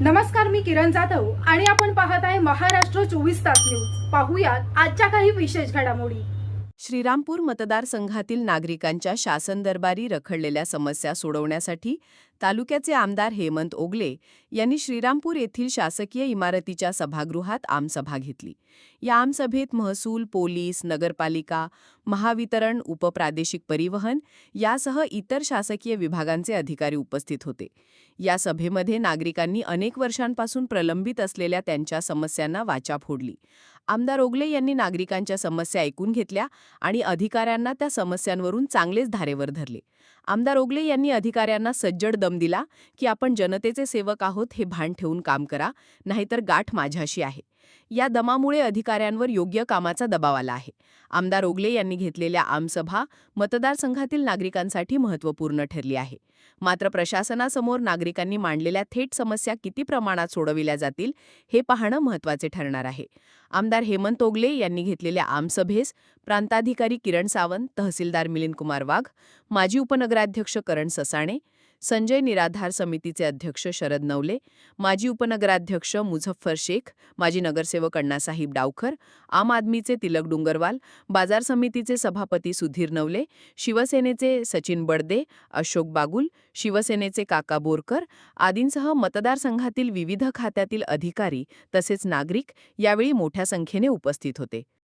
नमस्कार मी किरण जाधव आणि आपण पाहत आहे महाराष्ट्र चोवीस तास न्यूज. पाहूयात आजच्या काही विशेष घडामोडी. श्रीरामपूर मतदारसंघातील नागरिकांच्या शासन दरबारी रखडलेल्या समस्या सोडवण्यासाठी तालुक्याचे आमदार हेमंत ओगले यांनी श्रीरामपूर येथील शासकीय इमारतीच्या सभागृहात आमसभा घेतली. या आमसभेत महसूल पोलीस नगरपालिका महावितरण उपप्रादेशिक परिवहन यासह इतर शासकीय विभागांचे अधिकारी उपस्थित होते. या सभेमध्ये नागरिकांनी अनेक वर्षांपासून प्रलंबित असलेल्या त्यांच्या समस्यांना वाचा फोडली. आमदार ओगले यांनी नागरिकांच्या समस्या ऐकून घेतल्या आणि अधिकाऱ्यांना त्या समस्यांवरून चांगलेच धारेवर धरले. आमदार ओगले यांनी अधिकाऱ्यांना सज्जड दम दिला की आपण जनतेचे सेवक आहोत हे भान ठेवून काम करा नाहीतर गाठ माझ्याशी आहे. या दमामुळे अधिकाऱ्यांवर योग्य कामाचा दबाव आला आहे. आमदार ओगले यांनी घेतलेल्या आमसभा मतदारसंघातील नागरिकांसाठी महत्त्वपूर्ण ठरली आहे. मात्र प्रशासनासमोर नागरिकांनी मांडलेल्या थेट समस्या किती प्रमाणात सोडविल्या जातील हे पाहणं महत्त्वाचे ठरणार आहे. आमदार हेमंत ओगले यांनी घेतलेल्या आमसभेस प्रांताधिकारी किरण सावंत तहसीलदार मिलिंद कुमार वाघ माजी उपनगराध्यक्ष करण ससाणे संजय निराधार समितीचे अध्यक्ष शरद नवले माजी उपनगराध्यक्ष मुझफ्फर शेख माजी नगरसेवक अण्णासाहेब डावखर आम आदमीचे तिलक डुंगरवाल बाजार समितीचे सभापती सुधीर नवले शिवसेनेचे सचिन बडदे अशोक बागुल शिवसेनेचे काका बोरकर आदींसह मतदारसंघातील विविध खात्यातील अधिकारी तसेच नागरिक यावेळी मोठ्या संख्येने उपस्थित होते.